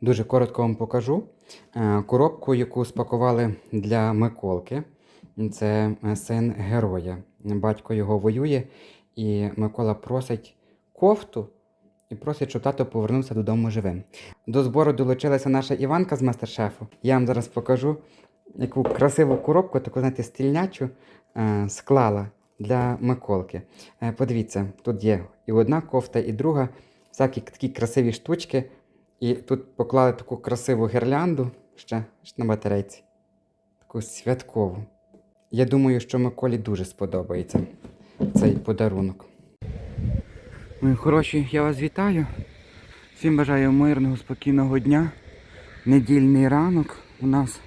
Дуже коротко вам покажу Е, коробку, яку спакували для Миколки. Це е, син героя. Батько його воює, і Микола просить кофту і просить, щоб тато повернувся додому живим. До збору долучилася наша Іванка з мастер-шефу. Я вам зараз покажу, яку красиву коробку, таку, знаєте, стільнячу е, склала для Миколки. Подивіться, тут є і одна кофта, і друга, всякі такі красиві штучки. І тут поклали таку красиву гірлянду ще, на батарейці. Таку святкову. Я думаю, що Миколі дуже сподобається цей подарунок. Мої хороші, я вас вітаю. Всім бажаю мирного, спокійного дня. Недільний ранок у нас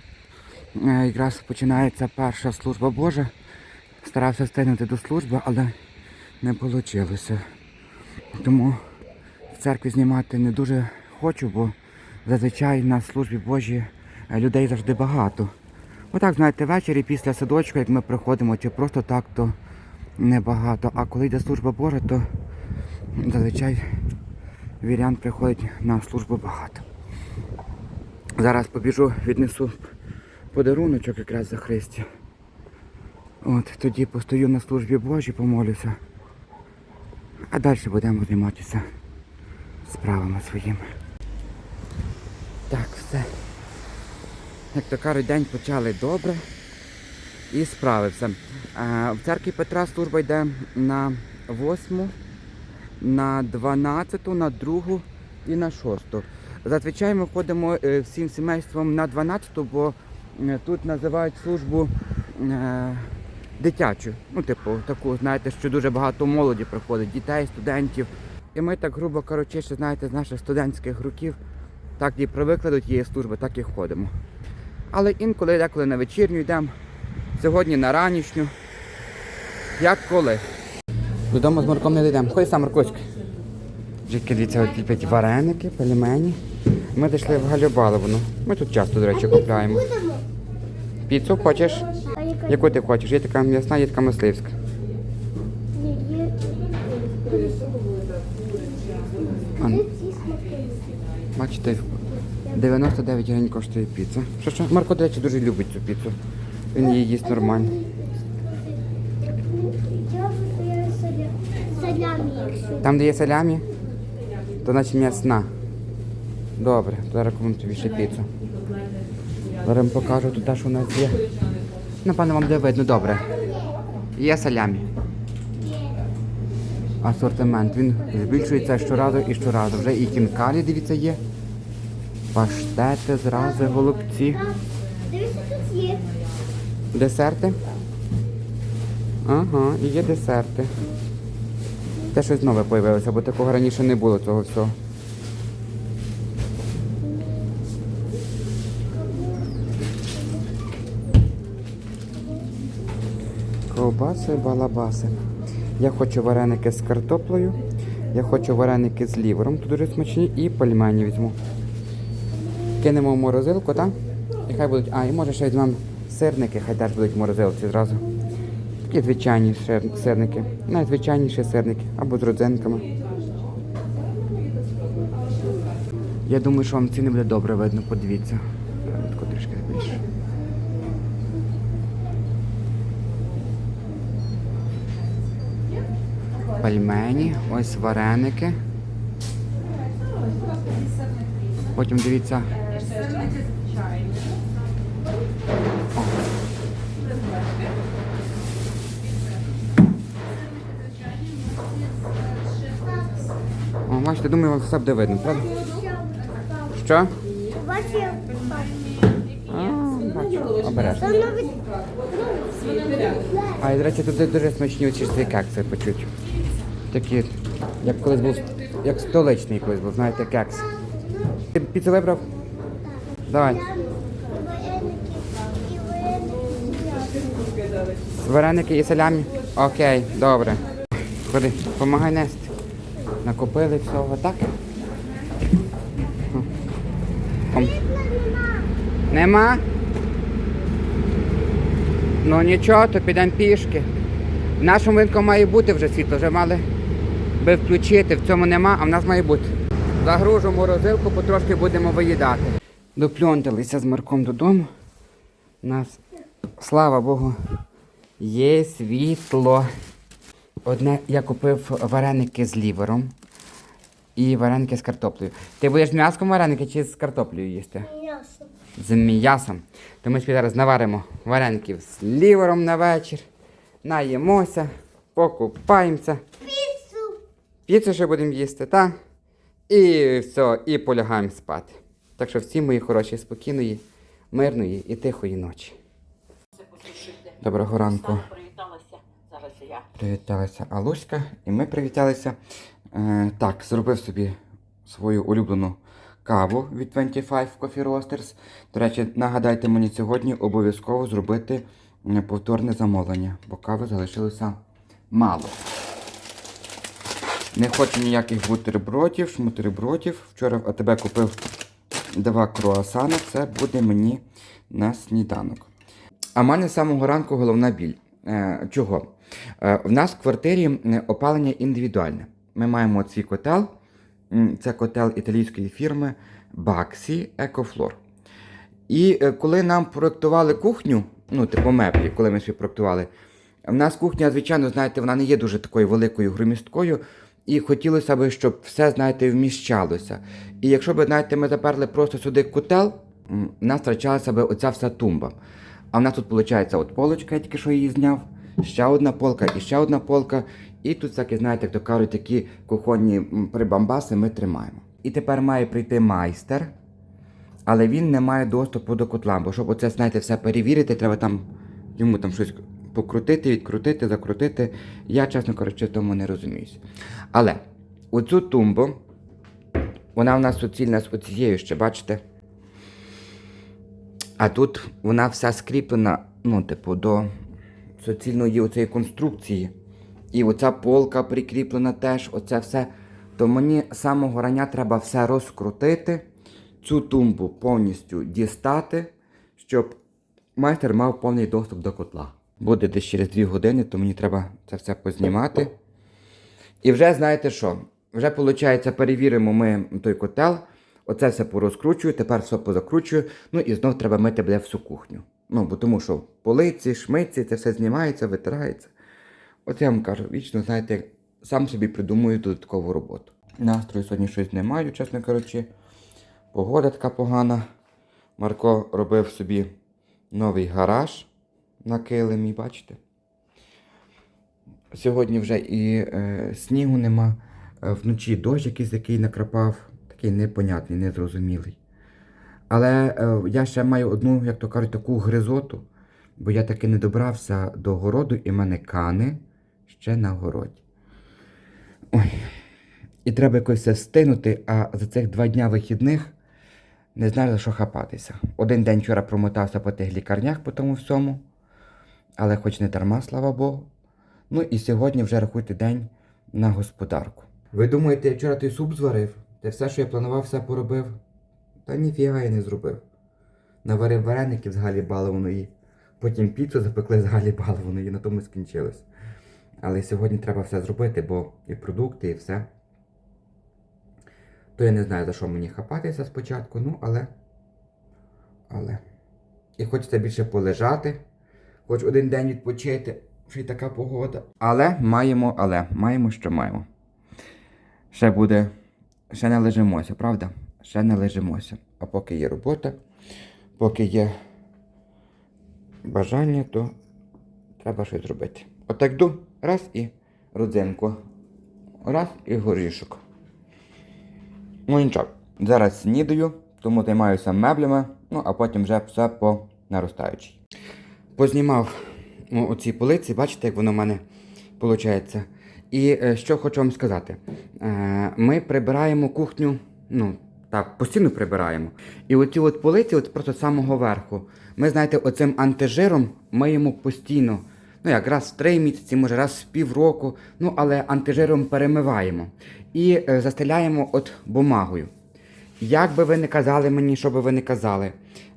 е, якраз починається перша служба Божа. Старався встигнути до служби, але не вийшло. Тому в церкві знімати не дуже хочу, бо зазвичай на службі Божій е, людей завжди багато. Отак, знаєте, ввечері після садочку, як ми приходимо, чи просто так, то небагато. А коли йде служба Божа, то зазвичай вірян приходить на службу багато. Зараз побіжу, віднесу подаруночок якраз за Христі. От, тоді постою на службі Божій, помолюся. А далі будемо займатися справами своїми. Так, все. Як то кажуть, день почали добре і справився. В церкві Петра служба йде на 8, на 12, на 2 і на 6. Зазвичай ми ходимо е, всім сімейством на 12, бо е, тут називають службу е, дитячу. Ну, типу, таку, знаєте, що дуже багато молоді приходить, дітей, студентів. І ми так, грубо кажучи, знаєте, з наших студентських років так і привикли до тієї служби, так і ходимо. Але інколи деколи на вечірню йдемо, сьогодні на ранішню. Як коли. Додому з Марком не дійдемо. Ходь сам, Маркуська. Жітки, дивіться, от ліпить вареники, пельмені. Ми дійшли в Галю Баловну. Ми тут часто, до речі, купляємо. Піцу хочеш? Яку ти хочеш? Є така м'ясна, є така мисливська. Бачите, 99 гривень коштує піца. Що що? Марко, до речі, дуже любить цю піцу. Він її їсть нормально. Там, де є салямі, то значить м'ясна. Добре, то кому тобі ще піцу. Зараз вам покажу тут, що у нас є. Напевно, вам буде видно добре. Є салямі. Асортимент. Він збільшується щоразу і щоразу. Вже і кінкалі, дивіться, є. Паштети, зрази, голубці. дивися, тут є. Десерти? Ага, і є десерти. Те щось нове появилося, бо такого раніше не було цього всього. Ковбаси, балабаси. Я хочу вареники з картоплею, я хочу вареники з лівером, тут дуже смачні, і пельмені візьму. Кинемо в морозилку, так? І хай будуть. А, і може ще візьмемо сирники, хай теж будуть в морозилці зразу. Такі звичайні сирники. Найзвичайніші сирники або з родзинками. Я думаю, що вам ціни буде добре видно, подивіться. Тако трішки більше. Пельмені, ось вареники. Потім дивіться. Бачите, думаю, вам все буде видно, правда? Що? Бачив, А, бачу. Обережно. А до речі, тут дуже смачні оці ці кекси почуть. Такі, як колись був, як столичний колись був, знаєте, кекс. Ти піцу вибрав? Давай. Вареники і салямі? Окей, добре. Ходи, допомагай нести. Накупили всього, так? Ом. Нема? Ну нічого, то підемо пішки. В нашому винку має бути вже світло, вже мали би включити, в цьому нема, а в нас має бути. Загружу морозилку, потрошки будемо виїдати. Допльонталися з Марком додому. У нас, слава Богу, є світло. Одне я купив вареники з лівером і вареники з картоплею. Ти будеш з м'яском вареники чи з картоплею їсти? М'ясо. З м'ясом. То ми зараз наваримо вареників з лівером на вечір. Наїмося, покупаємося. Піцу. Піцу ще будемо їсти, так? І все, і полягаємо спати. Так що всім мої хороші, спокійної, мирної і тихої ночі. Доброго ранку. Я. Привіталася Алуська, і ми привіталися. Е, так, зробив собі свою улюблену каву від 25 Coffee Roasters. До речі, нагадайте мені сьогодні обов'язково зробити е, повторне замовлення, бо кави залишилося мало. Не хочу ніяких бутербродів, шмутербродів. Вчора в АТБ купив два круасани. Це буде мені на сніданок. А в мене з самого ранку головна біль. Е, чого? Е, в нас в квартирі опалення індивідуальне. Ми маємо свій котел. Це котел італійської фірми Baxi EcoFlor. І е, коли нам проєктували кухню, ну, типу меблі, коли ми собі проєктували, в нас кухня, звичайно, знаєте, вона не є дуже такою великою громісткою. І хотілося б, щоб все, знаєте, вміщалося. І якщо б, знаєте, ми заперли просто сюди котел, в нас втрачалася б оця вся тумба. А в нас тут виходить от полочка, я тільки що її зняв, ще одна полка і ще одна полка. І тут всякі, знаєте, як то кажуть, такі кухонні прибамбаси ми тримаємо. І тепер має прийти майстер, але він не має доступу до котла, бо щоб оце, знаєте, все перевірити, треба там йому там щось покрутити, відкрутити, закрутити. Я, чесно кажучи, тому не розуміюся. Але оцю тумбу, вона в нас суцільна з оцією ще, бачите? А тут вона вся скріплена, ну, типу, до суцільної оцієї конструкції. І оця полка прикріплена теж, оце все. То мені з самого рання треба все розкрутити, цю тумбу повністю дістати, щоб майстер мав повний доступ до котла. Буде десь через 2 години, то мені треба це все познімати. І вже знаєте що? Вже, виходить, перевіримо ми той котел. Оце все порозкручую, тепер все позакручую. Ну і знов треба мити буде всю кухню. Ну, бо тому що полиці, шмиці, це все знімається, витирається. От я вам кажу, вічно, знаєте, сам собі придумую додаткову роботу. Настрою сьогодні щось не маю, чесно кажучи. Погода така погана. Марко робив собі новий гараж на килимі, бачите? Сьогодні вже і е, снігу нема. Е, вночі дощ якийсь який накрапав, такий непонятний, незрозумілий. Але е, я ще маю одну, як то кажуть, таку гризоту, бо я таки не добрався до городу і мене кани ще на городі. Ой. І треба якось все стинути, а за цих два дня вихідних не знаю за що хапатися. Один день вчора промотався по тих лікарнях по тому всьому, але хоч не дарма, слава Богу. Ну і сьогодні вже рахуйте день на господарку. Ви думаєте, я вчора той суп зварив? Та все, що я планував, все поробив? Та ніфіга я не зробив. Наварив вареників з Галі Балованої, потім піцу запекли з Галі Балованої, на тому скінчилось. Але сьогодні треба все зробити, бо і продукти, і все. То я не знаю, за що мені хапатися спочатку, ну але. Але. І хочеться більше полежати, хоч один день відпочити, що й така погода. Але маємо, але маємо, що маємо. Ще буде. Ще не лежимося, правда? Ще не лежимося. А поки є робота, поки є бажання, то треба щось зробити. Отак йду, раз і родзинку. Раз і горішок. Ну нічого. Зараз снідаю, тому займаюся меблями, ну а потім вже все по наростаючій. Познімав ну, оці полиці, бачите, як воно в мене виходить. І е, що хочу вам сказати. Е, ми прибираємо кухню, ну, так, постійно прибираємо. І оці от полиці, от просто з самого верху, ми, знаєте, оцим антижиром миємо постійно. Ну, як раз в три місяці, може раз в півроку, ну, але антижиром перемиваємо. І е, застеляємо от бумагою. Як би ви не казали мені, що би ви не казали,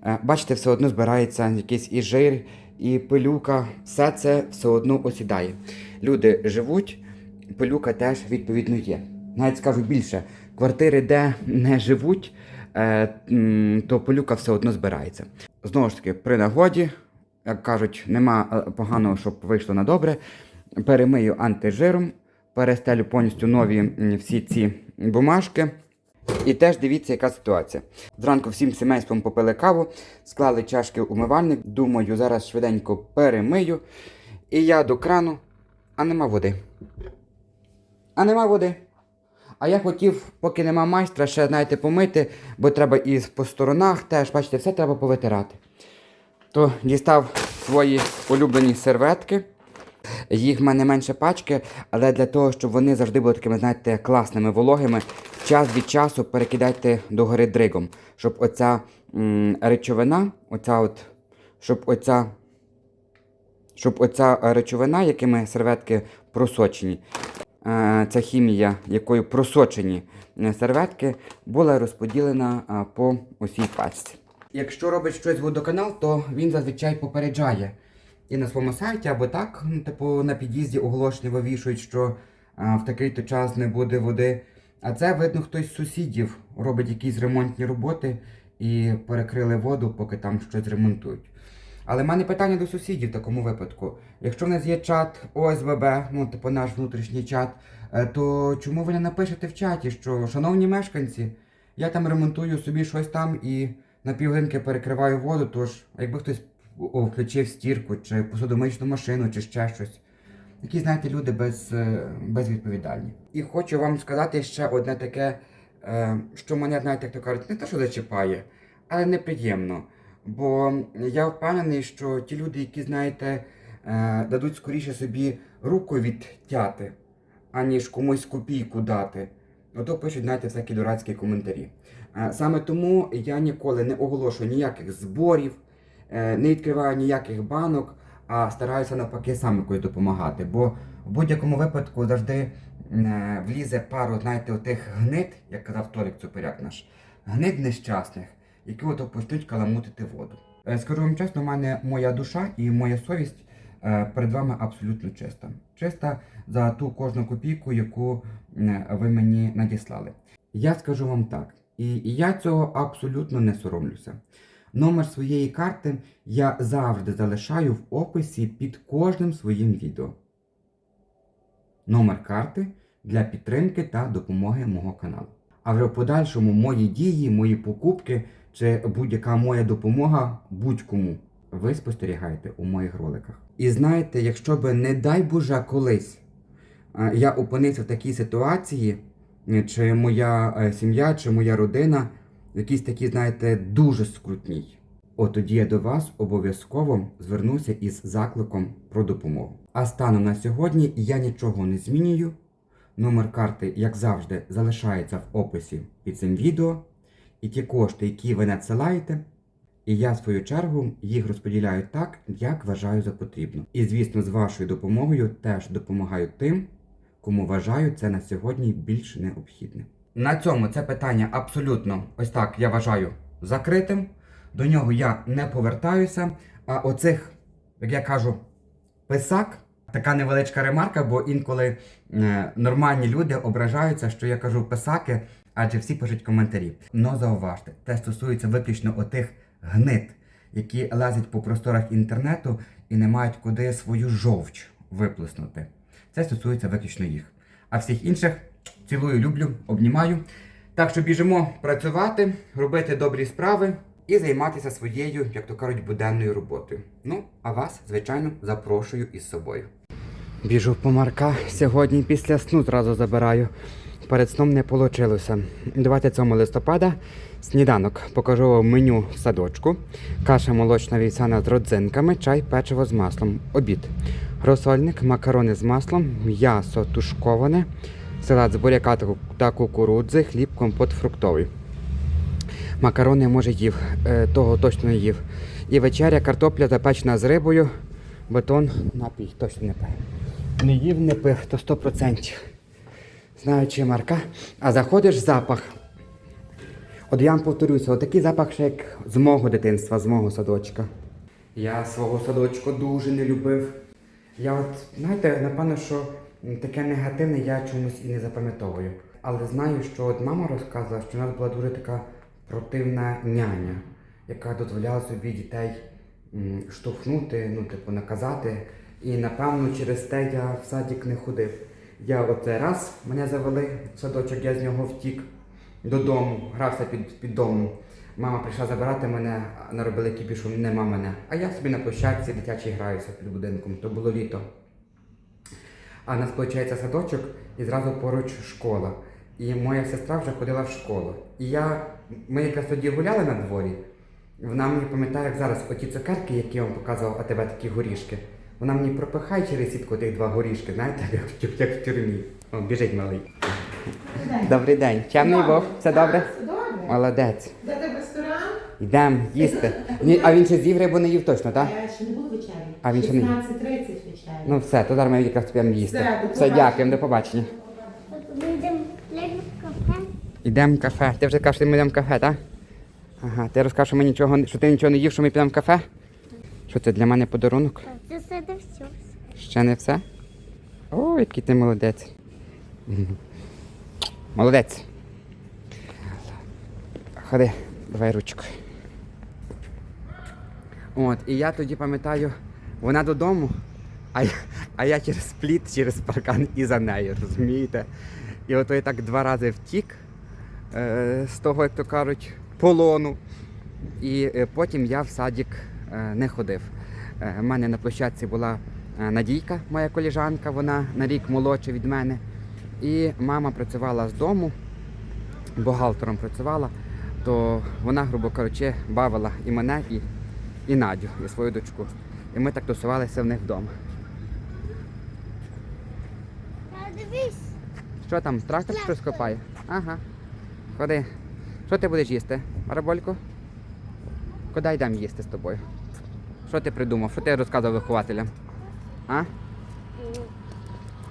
е, бачите, все одно збирається якийсь і жир, і пилюка, все це все одно осідає. Люди живуть, пилюка теж відповідно є. Навіть скажу більше, квартири, де не живуть, е, то полюка все одно збирається. Знову ж таки, при нагоді, як кажуть, нема е, поганого, щоб вийшло на добре. Перемию антижиром, перестелю повністю нові всі ці бумажки. І теж дивіться, яка ситуація. Зранку всім сімейством попили каву, склали чашки в умивальник. Думаю, зараз швиденько перемию. І я до крану, а нема води. А нема води. А я хотів, поки нема майстра, ще, знаєте, помити, бо треба і по сторонах теж, бачите, все треба повитирати. То дістав свої улюблені серветки. Їх в мене менше пачки, але для того, щоб вони завжди були такими, знаєте, класними, вологими, час від часу перекидайте догори дригом, щоб оця м, речовина, оця от, щоб оця, щоб оця речовина, якими серветки просочені, ця хімія, якою просочені е, серветки, була розподілена е, по усій пачці. Якщо робить щось водоканал, то він зазвичай попереджає і на своєму сайті, або так, ну, типу на під'їзді оголошення вивішують, що в такий-то час не буде води. А це, видно, хтось з сусідів робить якісь ремонтні роботи і перекрили воду, поки там щось ремонтують. Але в мене питання до сусідів в такому випадку. Якщо в нас є чат ОСББ, ну типу наш внутрішній чат, е, то чому ви не напишете в чаті, що шановні мешканці, я там ремонтую собі щось там і на півгодинки перекриваю воду, тож якби хтось включив стірку чи посудомичну машину, чи ще щось. Які, знаєте, люди без, е, безвідповідальні. І хочу вам сказати ще одне таке, е, що мене, знаєте, як то кажуть, не те, що зачіпає, але неприємно. Бо я впевнений, що ті люди, які, знаєте, е, дадуть скоріше собі руку відтяти, аніж комусь копійку дати. Ото пишуть, знаєте, всякі дурацькі коментарі. Е, Саме тому я ніколи не оголошую ніяких зборів, е, не відкриваю ніяких банок, а стараюся навпаки сам якось допомагати. Бо в будь-якому випадку завжди влізе пару, знаєте, отих гнид, як казав Толік Цуперяк наш, гнид нещасних, які ото почнуть каламутити воду. Е, Скажу вам чесно, в мене моя душа і моя совість е, перед вами абсолютно чиста. Чиста за ту кожну копійку, яку ви мені надіслали. Я скажу вам так, і я цього абсолютно не соромлюся. Номер своєї карти я завжди залишаю в описі під кожним своїм відео. Номер карти для підтримки та допомоги мого каналу. А вже в подальшому мої дії, мої покупки чи будь-яка моя допомога будь-кому ви спостерігаєте у моїх роликах. І знаєте, якщо би, не дай Боже, колись я опинився в такій ситуації, е, чи моя е, сім'я, чи моя родина в якійсь такій, знаєте, дуже скрутній. От тоді я до вас обов'язково звернуся із закликом про допомогу. А станом на сьогодні я нічого не змінюю. Номер карти, як завжди, залишається в описі під цим відео. І ті кошти, які ви надсилаєте, і я в свою чергу їх розподіляю так, як вважаю за потрібно. І звісно, з вашою допомогою теж допомагаю тим, кому вважаю це на сьогодні більш необхідне. На цьому це питання абсолютно ось так я вважаю закритим. До нього я не повертаюся. А оцих, як я кажу, писак, така невеличка ремарка, бо інколи е, нормальні люди ображаються, що я кажу писаки, адже всі пишуть коментарі. Но зауважте, це стосується виключно отих гнид, які лазять по просторах інтернету і не мають куди свою жовч виплеснути. Це стосується виключно їх. А всіх інших цілую, люблю, обнімаю. Так що біжимо працювати, робити добрі справи і займатися своєю, як то кажуть, буденною роботою. Ну, а вас, звичайно, запрошую із собою. Біжу по Марка сьогодні після сну зразу забираю. Перед сном не вийшло. 27 листопада сніданок. Покажу вам меню в садочку. Каша молочна вівсяна з родзинками, чай, печиво з маслом. Обід. Розсольник, макарони з маслом, м'ясо тушковане, салат з буряка та кукурудзи, хліб, компот фруктовий. Макарони може їв, е, того точно не їв. І вечеря, картопля запечена з рибою, бетон, напій, точно не пив. Не їв, не пив, то 100%. Знаючи Марка, а заходиш запах. От я вам повторюся, отакий запах ще як з мого дитинства, з мого садочка. Я свого садочку дуже не любив. Я от, знаєте, напевно, що таке негативне я чомусь і не запам'ятовую. Але знаю, що от мама розказувала, що в нас була дуже така противна няня, яка дозволяла собі дітей штовхнути, ну, типу, наказати. І напевно через те я в садик не ходив. Я оце раз мене завели в садочок, я з нього втік додому, грався під, під домом. Мама прийшла забирати мене, наробили кіпішу, нема мене. А я собі на площадці дитячій граюся під будинком, то було літо. А нас, виходить, садочок і зразу поруч школа. І моя сестра вже ходила в школу. І я, ми якраз тоді гуляли на дворі. Вона мені пам'ятає, як зараз оті цукерки, які я вам показував, а тебе такі горішки. Вона мені пропихає через сітку тих два горішки, знаєте, як, в як в тюрмі. О, біжить малий. Добрий день. Чемний Бог, все добре? Добре. Молодець. Де ти в ресторан? Йдемо їсти. Ні, а він ще з'їв рибу не їв точно, так? Я ще не буду вечері. А він ще не їв. 16.30 вечері. Ну все, то зараз ми якраз підемо їсти. Все, до Все, побачення. дякуємо, до побачення. Ми йдемо лягти в кафе. Йдемо в кафе. Ти вже кажеш, що ми йдемо в кафе, так? Ага, ти розкажеш, що, ми нічого, не- що ти нічого не їв, що ми підемо в кафе? Що це для мене подарунок? Це все не все. Ще не все? О, який ти молодець. Молодець. Ходи, давай ручку. От, і я тоді пам'ятаю, вона додому, а я, а я через пліт, через паркан і за нею, розумієте? І ото я так два рази втік е, з того, як то кажуть, полону. І е, потім я в садик не ходив. Е, У мене на площадці була е, Надійка, моя коліжанка, вона на рік молодша від мене. І мама працювала з дому, бухгалтером працювала, то вона, грубо кажучи, бавила і мене, і, і Надю, і свою дочку. І ми так тусувалися в них вдома. Дивись. Що там, трактор щось копає? Ага. Ходи. Що ти будеш їсти? Марабольку? Куди йдемо їсти з тобою? Що ти придумав? Що ти розказував вихователям? А?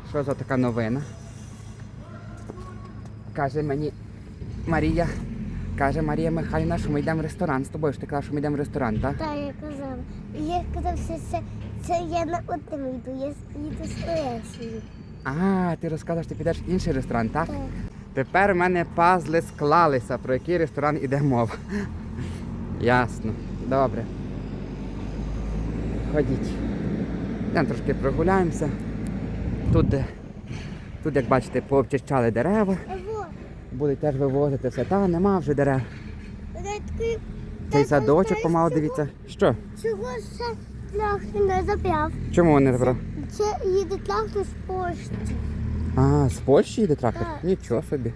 Що за така новина? Каже мені Марія. Каже Марія Михайлівна, що ми йдемо в ресторан з тобою. Що ти казав, що ми йдемо в ресторан, так? Так, я казала. Я казав, що це, це я на одному йду, я їду з Олесією. А, ти розказав, що ти підеш в інший ресторан, так? Так. Тепер в мене пазли склалися, про який ресторан іде мова. Ясно. Добре. Ходіть. Йдемо трошки прогуляємося. Тут, тут, як бачите, пообчищали дерева. Будуть теж вивозити все. Та нема вже дерев. Цей садочок помало дивіться. Що? Чого це трактор не забрав? Чому вони забрав? Це їде трактор з пошті. А, з Польщі їде трактор? Так. Нічого собі.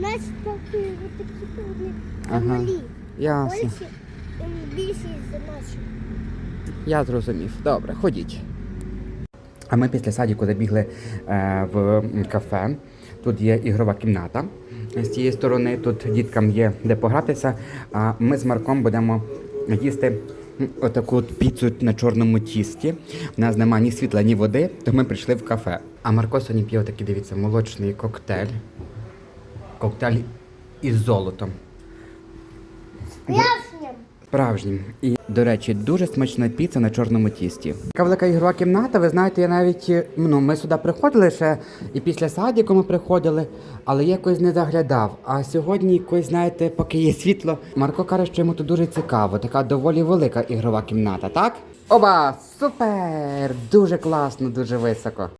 Наші трактори такі вони Ага. Ясно. Польщі ем, за наші. Я зрозумів. Добре, ходіть. А ми після садіку забігли е, в кафе. Тут є ігрова кімната. З цієї сторони тут діткам є де погратися. А ми з Марком будемо їсти отаку от піцу на чорному тісті. У нас нема ні світла, ні води, то ми прийшли в кафе. А Марко сьогодні п'є отакий, дивіться, молочний коктейль. Коктейль із золотом. Ясням. Справжнім. І, до речі, дуже смачна піца на чорному тісті. Така велика ігрова кімната, ви знаєте, я навіть ну, ми сюди приходили ще і після садіку ми приходили, але я якось не заглядав. А сьогодні якось, знаєте, поки є світло, Марко каже, що йому тут дуже цікаво. Така доволі велика ігрова кімната, так? Оба! Супер! Дуже класно, дуже високо.